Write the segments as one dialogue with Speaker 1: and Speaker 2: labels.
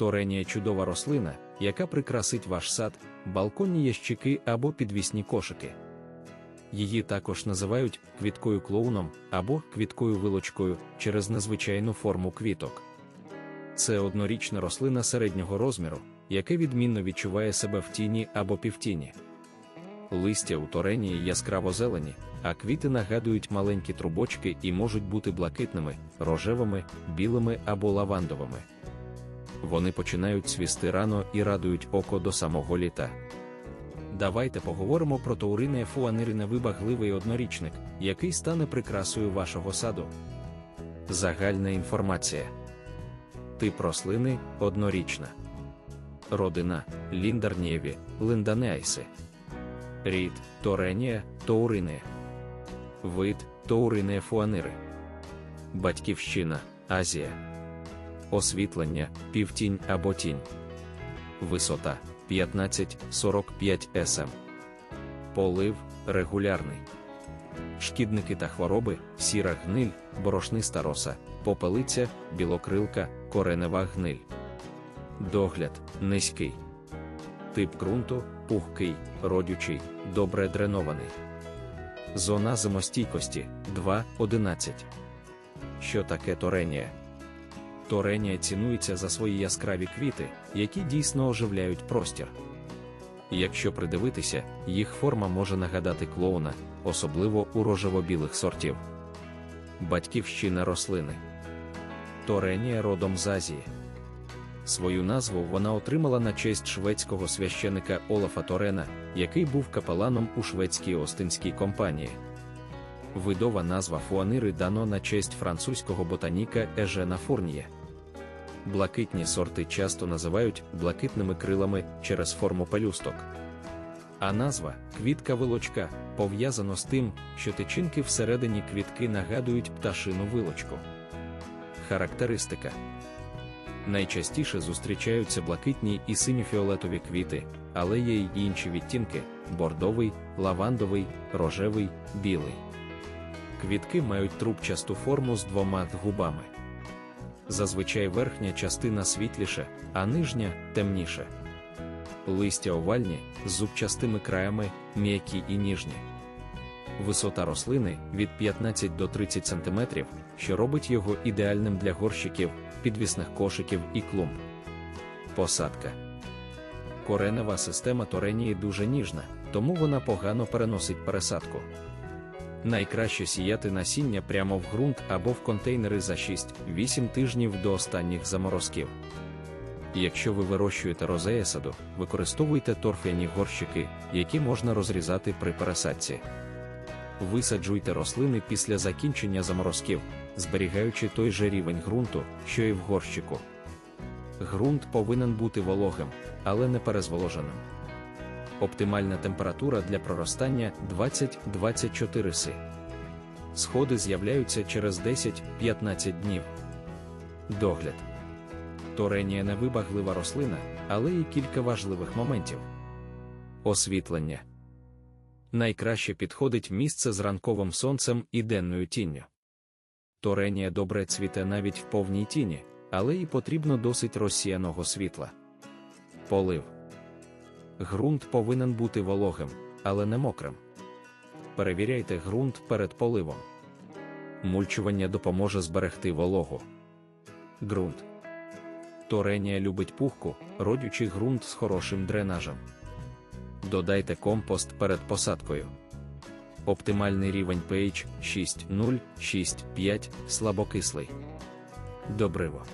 Speaker 1: Торенія чудова рослина, яка прикрасить ваш сад, балконні ящики або підвісні кошики. Її також називають квіткою клоуном або квіткою вилочкою через незвичайну форму квіток. Це однорічна рослина середнього розміру, яке відмінно відчуває себе в тіні або півтіні. Листя у торенії яскраво зелені, а квіти нагадують маленькі трубочки і можуть бути блакитними, рожевими, білими або лавандовими. Вони починають цвісти рано і радують око до самого літа. Давайте поговоримо про Тауринія фуанирина вибагливий однорічник, який стане прикрасою вашого саду. Загальна інформація. Тип рослини однорічна. Родина Ліндарнієві, Линданеайси. Рід Торенія, Тоуринія. Вид Тоуринія фуанири. Батьківщина Азія. Освітлення півтінь або тінь. Висота 15-45 см. Полив регулярний. Шкідники та хвороби, сіра гниль, борошниста роса, попелиця, білокрилка, коренева гниль. Догляд низький. Тип ґрунту пухкий, родючий, добре дренований. Зона зимостійкості 2.11. Що таке торенія? Торенія цінується за свої яскраві квіти, які дійсно оживляють простір. Якщо придивитися, їх форма може нагадати клоуна, особливо у рожево-білих сортів. Батьківщина рослини. Торенія родом з Азії. Свою назву вона отримала на честь шведського священика Олафа Торена, який був капеланом у шведській Остинській компанії. Видова назва фуанири дано на честь французького ботаніка Ежена Фурніє. Блакитні сорти часто називають блакитними крилами через форму пелюсток. А назва квітка вилочка пов'язано з тим, що тичинки всередині квітки нагадують пташину вилочку. Характеристика найчастіше зустрічаються блакитні і синьо-фіолетові квіти, але є й інші відтінки бордовий, лавандовий, рожевий, білий. Квітки мають трубчасту форму з двома губами. Зазвичай верхня частина світліша, а нижня темніша. Листя овальні з зубчастими краями, м'які і ніжні. Висота рослини від 15 до 30 см, що робить його ідеальним для горщиків, підвісних кошиків і клумб. Посадка. Коренева система торенії дуже ніжна, тому вона погано переносить пересадку. Найкраще сіяти насіння прямо в ґрунт або в контейнери за 6-8 тижнів до останніх заморозків. Якщо ви вирощуєте розея саду, використовуйте торфяні горщики, які можна розрізати при пересадці. Висаджуйте рослини після закінчення заморозків, зберігаючи той же рівень ґрунту, що і в горщику. Ґрунт повинен бути вологим, але не перезволоженим. Оптимальна температура для проростання 20-24 си. Сходи з'являються через 10-15 днів. Догляд. Торенія невибаглива рослина, але і кілька важливих моментів. Освітлення. Найкраще підходить місце з ранковим сонцем і денною тінню. Торенія добре цвіте навіть в повній тіні, але і потрібно досить розсіяного світла. Полив. Грунт повинен бути вологим, але не мокрим. Перевіряйте ґрунт перед поливом. Мульчування допоможе зберегти вологу. Ґрунт. Торенія любить пухку, родючий ґрунт з хорошим дренажем. Додайте компост перед посадкою. Оптимальний рівень pH 6,0, 6,5, слабокислий. Добриво.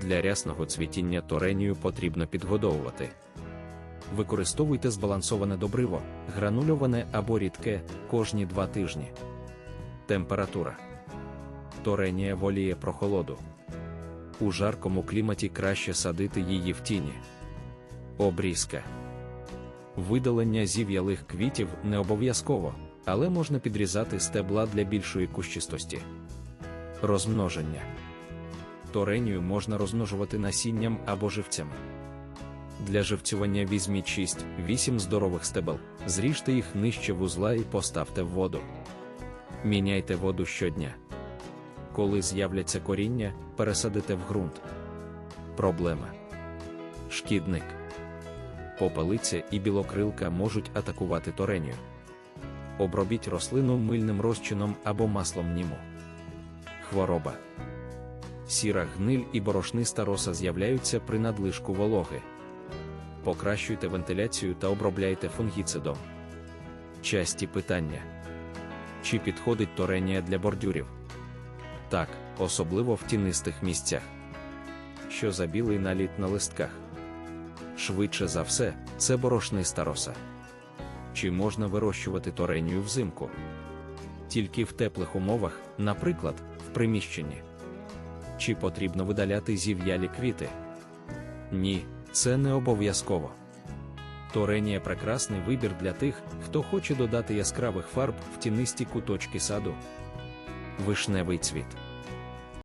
Speaker 1: Для рясного цвітіння торенію потрібно підгодовувати. Використовуйте збалансоване добриво, гранульоване або рідке кожні 2 тижні. Температура. Торенія воліє прохолоду. У жаркому кліматі краще садити її в тіні. Обрізка. Видалення зів'ялих квітів не обов'язково, але можна підрізати стебла для більшої кущистості. Розмноження. Торенію можна розмножувати насінням або живцями. Для живцювання візьміть 6-8 здорових стебел, зріжте їх нижче вузла і поставте в воду. Міняйте воду щодня. Коли з'являться коріння, пересадите в ґрунт. Проблема. Шкідник. Попелиця і білокрилка можуть атакувати торенію. Обробіть рослину мильним розчином або маслом німу. Хвороба. Сіра гниль і борошниста роса з'являються при надлишку вологи. Покращуйте вентиляцію та обробляйте фунгіцидом. Часті питання. Чи підходить торенія для бордюрів? Так, особливо в тінистих місцях. Що за білий наліт на листках? Швидше за все, це борошниста роса. Чи можна вирощувати торенію взимку? Тільки в теплих умовах, наприклад, в приміщенні. Чи потрібно видаляти зів'ялі квіти? Ні, це не обов'язково. Торенія прекрасний вибір для тих, хто хоче додати яскравих фарб в тінисті куточки саду. Вишневий цвіт.